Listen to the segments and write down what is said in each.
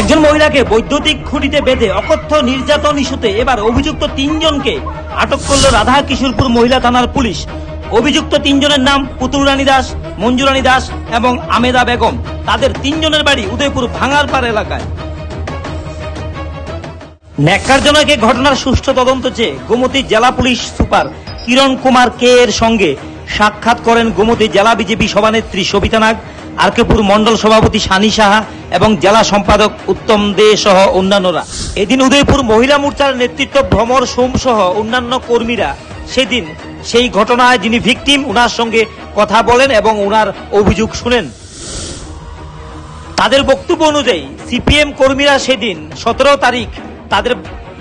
একজন মহিলাকে বৈদ্যুতিক খুঁটিতে বেঁধে অকথ্য নির্যাতন ইস্যুতে এবার অভিযুক্ত তিনজনকে আটক করল রাধা কিশোরপুর মহিলা থানার পুলিশ। অভিযুক্ত তিনজনের নাম পুতুল রানী দাস, মঞ্জু রানী দাস এবং আমেদা বেগম। তাদের তিনজনের বাড়ি উদয়পুর ভাঙারপাড় এলাকায়। ন্যাক্কারজনক ঘটনার সুষ্ঠু তদন্ত চেয়ে গোমতী জেলা পুলিশ সুপার কিরণ কুমার কে এর সঙ্গে সাক্ষাৎ করেন গোমতী জেলা বিজেপি সভানেত্রী সবিতা নাগ। আরকেপুর মন্ডল সভাপতি সানি সাহা এবং জেলা সম্পাদক উত্তম দে সহ অন্যান্যরা। এদিন উদয়পুর মহিলা মোর্চার নেতৃত্ব ভ্রমর সোম সহ অন্যান্য কর্মীরা সেদিন সেই ঘটনায় যিনি ভিকটিম ওনার সঙ্গে কথা বলেন এবং ওনার অভিযোগ শুনেন। তাদের বক্তব্য অনুযায়ী সিপিএম কর্মীরা সেদিন সতেরো তারিখ তাদের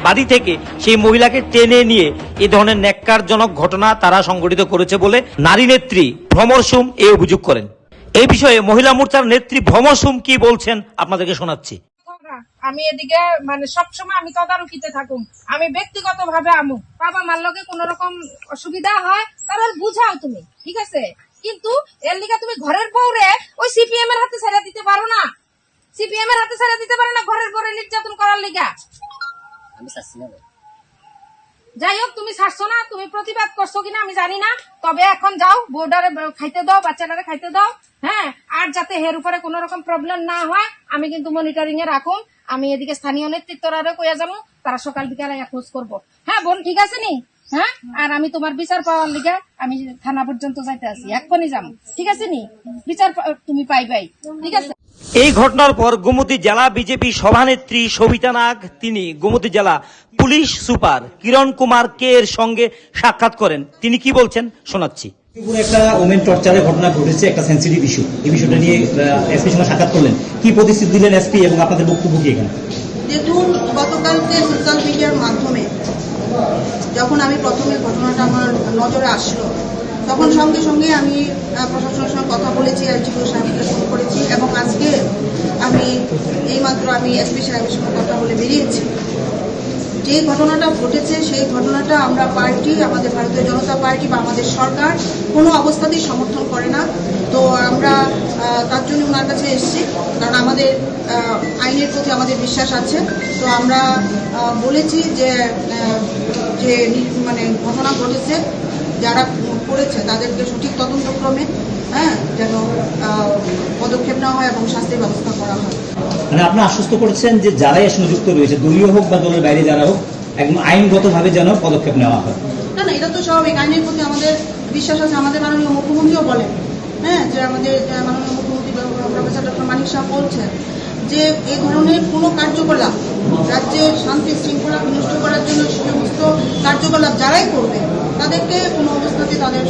বাড়ি থেকে সেই মহিলাকে টেনে নিয়ে এ ধরনের ন্যাক্কারজনক ঘটনা তারা সংঘটিত করেছে বলে নারী নেত্রী ভ্রমর সুম এই অভিযোগ করেন। এই বিষয়ে মহিলা মোর্চার নেত্রী ভ্রমর সুম কি বলছেন আপনাদেরকে শোনাচ্ছি। আমি এদিকে মানে সবসময় আমি তদারকিতে থাকুম। আমি ব্যক্তিগত ভাবে আমু। বাবা মার লগে কোন রকম অসুবিধা হয় তাহলে বুঝাও তুমি ঠিক আছে? কিন্তু এর লিগা তুমি ঘরের বউরে ওই সিপিএম এর হাতে ছেড়ে দিতে পারো না। সিপিএম এর হাতে ছেড়ে দিতে পারো না ঘরের বউরে নির্যাতন করার লিগা। আমি। যাই হোক তুমি ছাড়ছো না, তুমি প্রতিবাদ করছ কিনা আমি জানি না। তবে এখন যাও বোর্ডারে খাইতে দাও, বাচ্চাটারে খাইতে দাও হ্যাঁ? আর যাতে হের উপরে কোন রকম প্রবলেম না হয়, আমি কিন্তু মনিটরিং এ রাখুন। আমি এদিকে স্থানীয় নেতৃত্বরা কইয়া যাব, তারা সকাল বিকালে খোঁজ করব। হ্যাঁ বোন, ঠিক আছে নি? হ্যাঁ? আর আমি তোমার বিচার পাওয়ার লিগে আমি থানা পর্যন্ত যাইতে আছি। এক্ষুনি যাম। ঠিক আছে নি? বিচার তুমি পাইবাই। ঠিক আছে? এই ঘটনার পর গোমতী জেলা বিজেপি সভানেত্রী সবিতা নাগ তিনি গোমতী জেলা পুলিশ সুপার কিরণ কুমার কে এর সঙ্গে সাক্ষাৎ করেন। তিনি কি বলছেন? শোনাচ্ছি। পুরো একটা ওমেন টর্চারের ঘটনা ঘটেছে একটা সেন্সিটিভ ইস্যু এই বিষয়টা নিয়ে এসপির সঙ্গে সাক্ষাৎ করলেন। কি প্রতিশ্রুতি দিলেন এসপি এবং আপনাদের বক্তব্য কি এখানে? দেখুন গতকালকে সোশ্যাল মিডিয়ার মাধ্যমে যখন আমি প্রথমে ঘটনাটা আমার নজরে আসলো, তখন সঙ্গে সঙ্গে আমি প্রশাসনের সঙ্গে কথা বলেছি আইজিপিও সাহেবকে ফোন করেছি এবং আজকে আমি এইমাত্র আমি এসপি সাহেবের সঙ্গে কথা বলে বেরিয়েছি। যে ঘটনাটা ঘটেছে, সেই ঘটনাটা আমরা পার্টি, আমাদের ভারতীয় জনতা পার্টি বা আমাদের সরকার কোনো অবস্থাতেই সমর্থন করে না। তো আমরা তার জন্য ওনার কাছে এসেছি কারণ আমাদের আইনের প্রতি আমাদের বিশ্বাস আছে। তো আমরা বলেছি যে যে মানে ঘটনা ঘটেছে যারা করেছে তাদেরকে সঠিক তদন্তক্রমে হ্যাঁ যেন পদক্ষেপ নেওয়া হয় এবং শাস্তির ব্যবস্থা করা হয়। মানে আপনি আশ্বস্ত করেছেন যে যারাই এর সঙ্গে যুক্ত রয়েছে দলীয় হোক বা দলের বাইরে যারা হোক একদম আইনগতভাবে যেন পদক্ষেপ নেওয়া হয়। না না এটা তো স্বাভাবিক। আইনের প্রতি আমাদের বিশ্বাস আছে। আমাদের মাননীয় মুখ্যমন্ত্রীও বলেন হ্যাঁ যে আমাদের মাননীয় ডক্টর করছেন যে এ ধরনের কোনো কার্যকলাপ রাজ্যের শান্তি শৃঙ্খলা বিনষ্ট করার জন্য সমস্ত কার্যকলাপ যারাই করবে, তাদেরকে কোনো অবস্থাতে তাদের